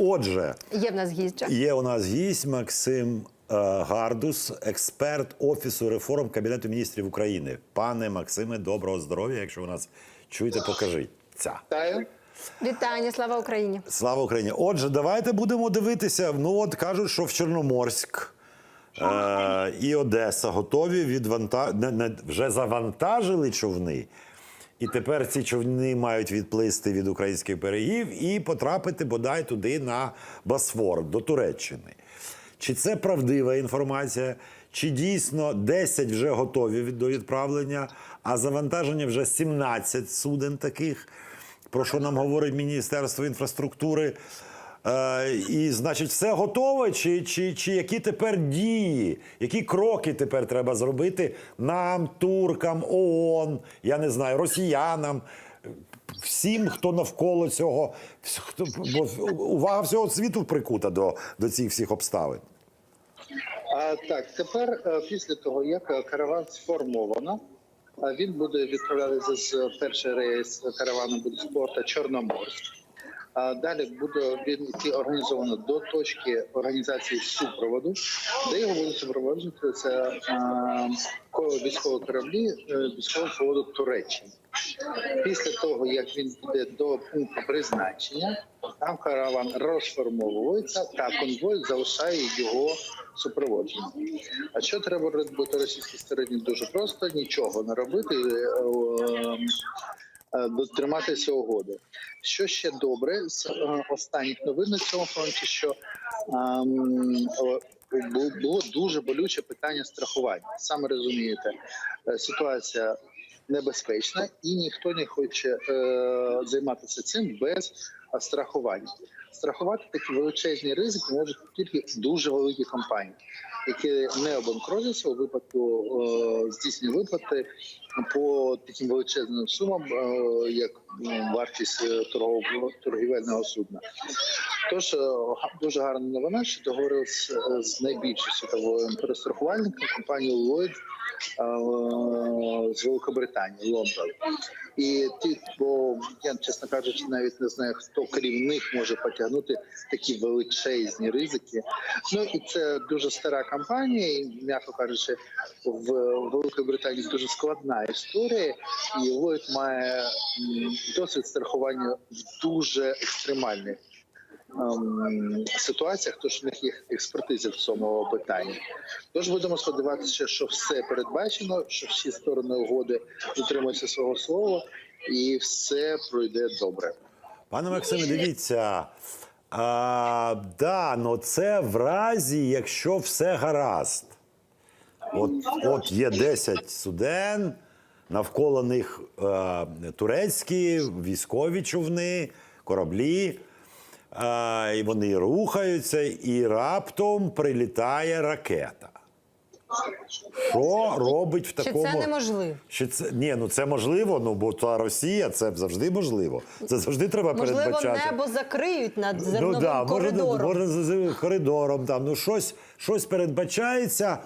Отже, Є в нас гість. же. є у нас гість Максим е, Гардус, експерт Офісу реформ Кабінету міністрів України. Пане Максиме, доброго здоров'я. Якщо ви нас чуєте, покажіть. Ця. Вітання, слава Україні. Слава Україні! Отже, давайте будемо дивитися. Ну, от кажуть, що в Чорноморськ е, і Одеса готові відванта... не, не, вже завантажили човни. І тепер ці човни мають відплисти від українських берегів і потрапити бодай туди на Босфор, до Туреччини. Чи це правдива інформація? Чи дійсно 10 вже готові до відправлення, а завантаження вже 17 суден таких? про що нам говорить Міністерство інфраструктури. Е, і, значить, все готове, чи, чи, чи які тепер дії, які кроки тепер треба зробити нам, туркам, ООН, я не знаю, росіянам, всім, хто навколо цього, хто, бо увага всього світу прикута до, до цих всіх обставин. А, так, тепер е, після того, як е, караван сформовано, він буде відправлятися з перший рейс каравану буде з порта Чорноморськ. А далі буде він йти організовано до точки організації супроводу, де його будуть супроводжувати це е, ко- військові кораблі е, військового флоту Туреччини. Після того, як він буде до пункту призначення, там караван розформовується та конвой залишає його супроводження. А що треба робити російській стороні? Дуже просто нічого не робити. Е, Дотриматися угоди. Що ще добре з е, останніх новин на цьому фронті, що ем, е, бу- було дуже болюче питання страхування. Саме розумієте, ситуація небезпечна, і ніхто не хоче займатися цим без страхування. Страхувати такі величезні ризики можуть тільки дуже великі компанії, які не обанкротяться у випадку е, здійснення виплати по таким величезним сумам, е, як вартість е, торгового торгівельного судна. Тож е, дуже гарна новина, що договорилися з, найбільшою світовою перестрахувальником компанією Lloyd з Великобританії, Лондон. І ті, бо я чесно кажучи, навіть не знаю, хто крім них може потягнути такі величезні ризики. Ну і це дуже стара компанія, і м'яко кажучи, в Великій Британії дуже складна історія, і Lloyd має досвід страхування в дуже екстремальних ем, ситуаціях, тож в них є експертиза в цьому питанні. Тож будемо сподіватися, що все передбачено, що всі сторони угоди дотримуються свого слова, і все пройде добре. Пане Максиме, дивіться. А, да, ну це в разі, якщо все гаразд. От, от є 10 суден, навколо них е, турецькі військові човни, кораблі. Е, і вони рухаються, і раптом прилітає ракета. Що робить в Чи такому? це неможливо? Чи це ні, ну це можливо, ну бо та Росія це завжди можливо. Це завжди треба Можливо, передбачати. небо закриють над зерновим ну да, може, коридором. може з коридором там. Ну щось, щось передбачається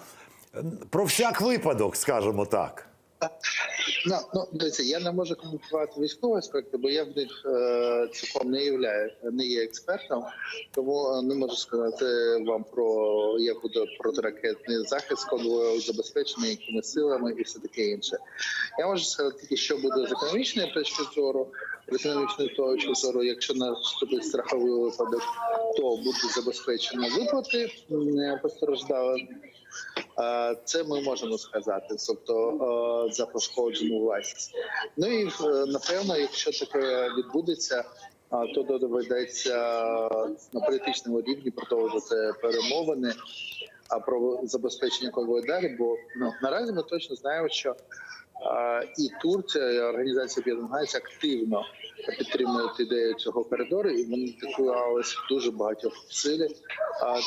про всяк випадок, скажімо так. Ну, ну дивіться, я не можу коментувати військові аспекти, бо я в них е, цілком не являю, не є експертом, тому е, не можу сказати вам про як буде протиракетний захист, коли забезпечений якими силами і все таке інше. Я можу сказати тільки, що буде з економічної точки зору. З економічної точки зору, якщо наступить страховий випадок, то будуть забезпечені виплати постраждалим. Е, Це ми можемо сказати, тобто е, за пошкоджену власність. Ну і е, напевно, якщо таке відбудеться, то доведеться на політичному рівні продовжувати перемовини а про забезпечення конвою далі. Бо ну наразі ми точно знаємо, що і Турція, і Організація Об'єднаних Націй активно підтримують ідею цього коридору, і вони доклалися дуже багатьох сили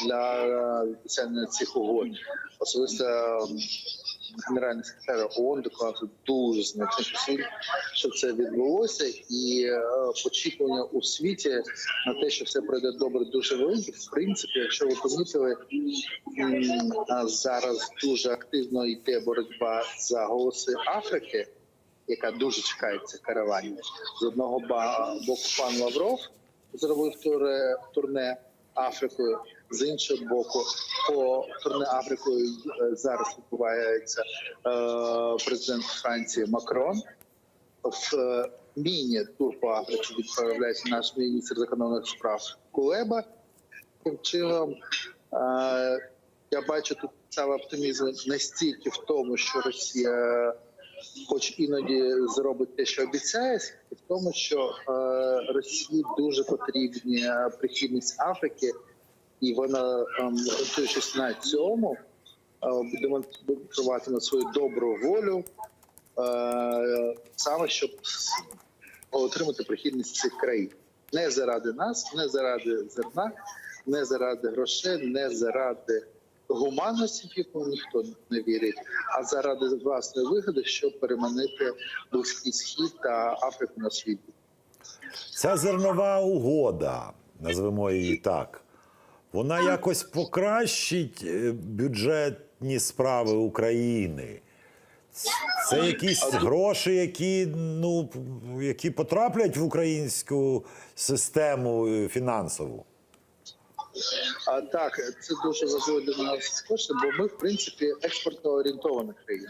для е, досягнення цих угод. Особисто генеральний секретар ООН доклався дуже значних зусиль, щоб це відбулося, і е, очікування у світі на те, що все пройде добре, дуже великі. В принципі, якщо ви помітили, зараз дуже активно йде боротьба за голоси Африки, яка дуже чекає цих караванів. З одного боку пан Лавров. зробив туре, турне Африкою. З іншого боку, по турне Африкою е, зараз відбувається е, президент Франції Макрон. В е, міні-тур по Африці відправляється наш міністр закордонних справ Кулеба. Таким чином, я бачу тут саме оптимізм не стільки в тому, що Росія, хоч іноді зробить те, що обіцяє, і в тому, що Росії дуже потрібні прихильність Африки, і вона, ем, на цьому, е, демонструватиме свою добру волю, е, саме щоб отримати прихильність цих країн. Не заради нас, не заради зерна, не заради грошей, не заради гуманності, в яку ніхто не вірить, а заради власної вигоди, щоб переманити Близький Схід та Африку на світі. Ця зернова угода, назвемо її так, вона якось покращить е, бюджетні справи України. Це якісь гроші, які, ну, які потраплять в українську систему е, фінансову. А так, це дуже важливо для нас кошти, бо ми, в принципі, експортно орієнтована країна.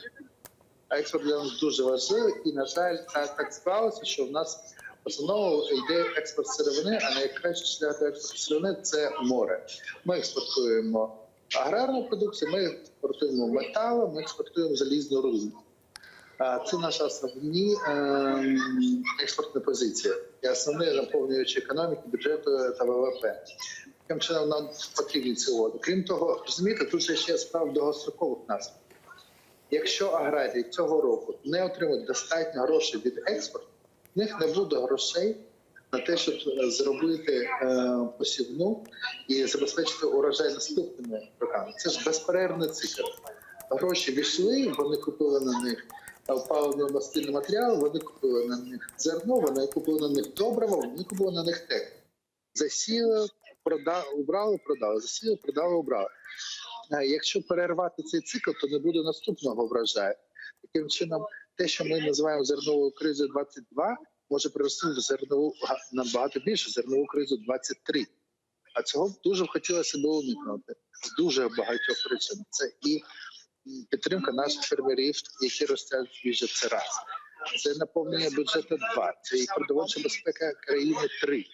А експорт для нас дуже важливий, і на жаль, так, так склалося, що в нас в йде експорт сировини, а найкращий шлях до експорту сировини це море. Ми експортуємо аграрну продукцію, ми експортуємо метали, ми експортуємо залізну руду. Це наша основні ем, експортна позиція і основні наповнюючі економіки, бюджету та ВВП. Таким чином нам потрібні ці угоди. Крім того, розумієте, тут ще справа довгострокових наслідків. Якщо аграрії цього року не отримують достатньо грошей від експорту, в них не буде грошей на те, щоб е, зробити е, посівну і забезпечити урожай наступними роками. Це ж безперервний цикл. Гроші війшли, вони купили на них паливно-мастильний матеріал, вони купили на них зерно, вони купили на них добриво, вони купили на них техніку. Засіяли, продали, убрали, продали, засіяли, продали, убрали. Якщо перервати цей цикл, то не буде наступного врожаю. Таким чином, те, що ми називаємо зерновою кризою 22, може привести в зернову набагато більше зернову кризу 23. А цього дуже хотілося б уникнути з дуже багатьох причин. Це і підтримка наших фермерів, які ростять збіжжя, це раз. Це наповнення бюджету два, це і продовольча безпека країни три.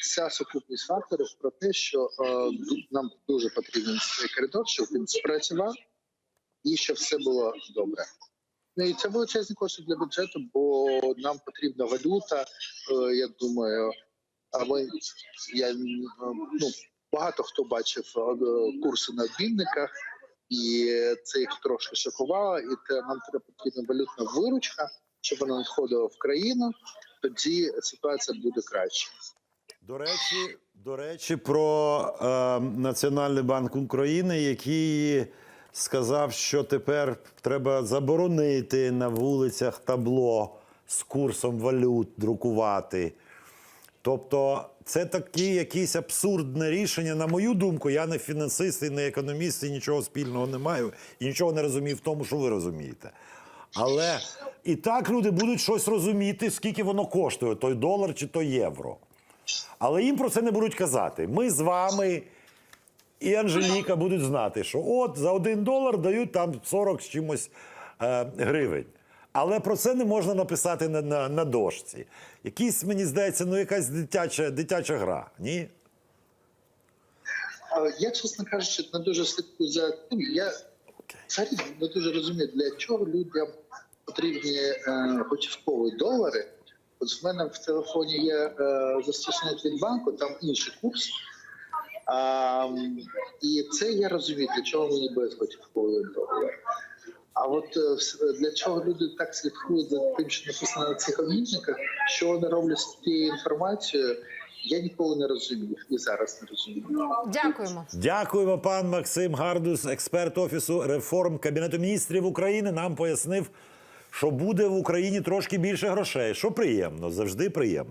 Вся сукупність факторів про те, що е, нам дуже потрібен цей коридор, щоб він спрацював і щоб все було добре. Ну і це величезні кошти для бюджету, бо нам потрібна валюта. Е, я думаю, а я ну багато хто бачив е, курси на обмінниках, і це їх трошки шокувало. І те нам треба потрібна валютна виручка, щоб вона надходила в країну. Тоді ситуація буде краще. До речі, до речі, про е, Національний банк України, який сказав, що тепер треба заборонити на вулицях табло з курсом валют друкувати. Тобто, це таке якесь абсурдне рішення. На мою думку, я не фінансист і не економіст, і нічого спільного не маю, і нічого не розумію в тому, що ви розумієте. Але і так люди будуть щось розуміти, скільки воно коштує, той долар чи той євро. Але їм про це не будуть казати. Ми з вами і Анжеліка будуть знати, що от за один долар дають там 40 з чимось е, гривень. Але про це не можна написати на, на, на дошці. Якісь, мені здається, ну якась дитяча, дитяча гра. Ні? Я, чесно кажучи, не дуже слідкую за тим. Я взагалі не дуже розумію, для чого людям потрібні е, готівкові долари. От в мене в телефоні є е, застосунок від банку, там інший курс. А, і це я розумію, для чого мені без готівкової долари. А от е, для чого люди так слідкують за тим, що написано на цих обмінниках, що вони роблять з тією інформацією, я ніколи не розумів і зараз не розумію. Дякуємо. Дякуємо, пан Максим Гардус, експерт Офісу реформ Кабінету міністрів України. Нам пояснив, що буде в Україні трошки більше грошей. Що приємно, завжди приємно.